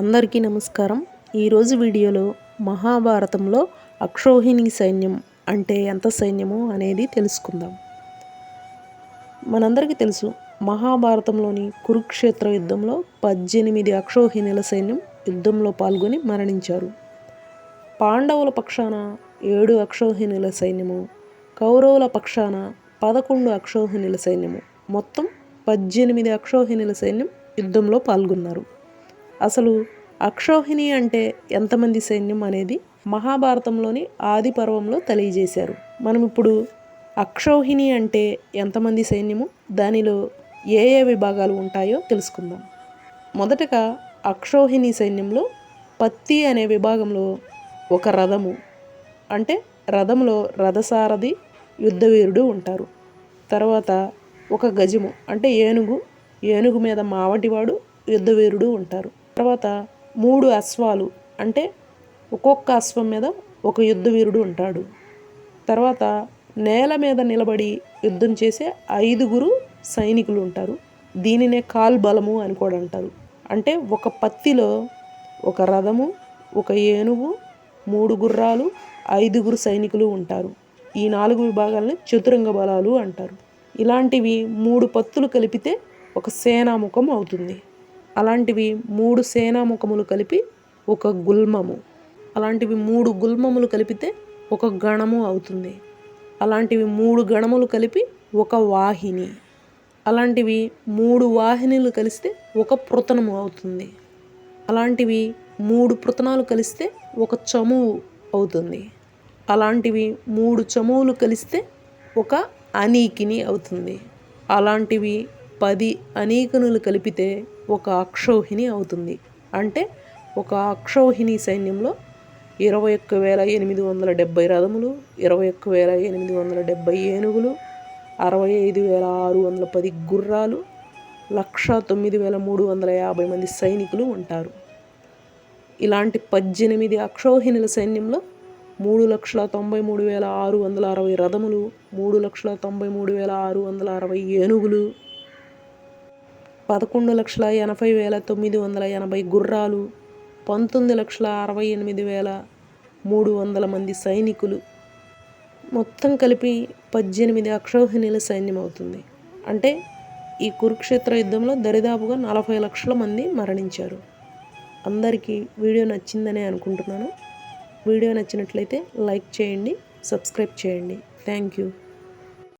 అందరికీ నమస్కారం. ఈరోజు వీడియోలో మహాభారతంలో అక్షోహిణి సైన్యం అంటే ఎంత సైన్యమో అనేది తెలుసుకుందాం. మనందరికీ తెలుసు మహాభారతంలోని కురుక్షేత్ర యుద్ధంలో పద్దెనిమిది అక్షోహిణుల సైన్యం యుద్ధంలో పాల్గొని మరణించారు. పాండవుల పక్షాన ఏడు అక్షోహిణుల సైన్యము కౌరవుల పక్షాన పదకొండు అక్షోహిణుల సైన్యము మొత్తం పద్దెనిమిది అక్షోహిణుల సైన్యం యుద్ధంలో పాల్గొన్నారు. అసలు అక్షౌహిణి అంటే ఎంతమంది సైన్యం అనేది మహాభారతంలోని ఆది పర్వంలో తెలియజేశారు. మనం ఇప్పుడు అక్షౌహిణి అంటే ఎంతమంది సైన్యము? దానిలో ఏ ఏ విభాగాలు ఉంటాయో తెలుసుకుందాం. మొదటగా అక్షౌహిణి సైన్యంలో పత్తి అనే విభాగంలో ఒక రథము అంటే రథంలో రథసారథి యుద్ధవీరుడు ఉంటారు. తర్వాత ఒక గజము అంటే ఏనుగు ఏనుగు మీద మావటివాడు యుద్ధవీరుడు ఉంటారు. తర్వాత మూడు అశ్వాలు. అంటే ఒక్కొక్క అశ్వం మీద ఒక యుద్ధవీరుడు ఉంటాడు. తర్వాత నేల మీద నిలబడి యుద్ధం చేసే ఐదుగురు సైనికులు ఉంటారు. దీనినే కాల్ బలము అని కూడా అంటారు. అంటే ఒక పత్తిలో ఒక రథము ఒక ఏనుగు మూడు గుర్రాలు ఐదుగురు సైనికులు ఉంటారు. ఈ నాలుగు విభాగాలని చతురంగ బలాలు అంటారు. ఇలాంటివి మూడు పత్తులు కలిపితే ఒక సేనాముఖం అవుతుంది. అలాంటివి మూడు సేనాముఖములు కలిపి ఒక గుల్మము. అలాంటివి మూడు గుల్మములు కలిపితే ఒక గణము అవుతుంది. అలాంటివి మూడు గణములు కలిపి ఒక వాహిని. అలాంటివి మూడు వాహినిలు కలిస్తే ఒక పృతనము అవుతుంది. అలాంటివి మూడు పృతనాలు కలిస్తే ఒక చమువు అవుతుంది. అలాంటివి మూడు చమువులు కలిస్తే ఒక అనీకిని అవుతుంది. అలాంటివి పది అనేకనులు కలిపితే ఒక అక్షౌహిణి అవుతుంది. అంటే ఒక అక్షౌహిణి సైన్యంలో ఇరవై ఒక్క వేల ఎనిమిది వందల డెబ్బై రథములు ఇరవై ఒక్క వేల ఎనిమిది వందల డెబ్బై ఏనుగులు అరవై ఐదు వేల ఆరు వందల పది గుర్రాలు లక్ష తొమ్మిది వేల మూడు వందల యాభై మంది సైనికులు ఉంటారు. ఇలాంటి పద్దెనిమిది అక్షౌహిణుల సైన్యంలో మూడు లక్షల తొంభై మూడు వేల ఆరు వందల అరవై రథములు మూడు లక్షల తొంభై మూడు వేల ఆరు వందల అరవై ఏనుగులు పదకొండు లక్షల ఎనభై వేల తొమ్మిది వందల ఎనభై గుర్రాలు పంతొమ్మిది లక్షల అరవై ఎనిమిది వేల మూడు వందల మంది సైనికులు. మొత్తం కలిపి పద్దెనిమిది అక్షౌహిణీల సైన్యం అవుతుంది అంటే ఈ కురుక్షేత్ర యుద్ధంలో దరిదాపుగా నలభై లక్షల మంది మరణించారు. అందరికీ వీడియో నచ్చిందనే అనుకుంటున్నాను. వీడియో నచ్చినట్లయితే లైక్ చేయండి సబ్స్క్రైబ్ చేయండి. Thank you.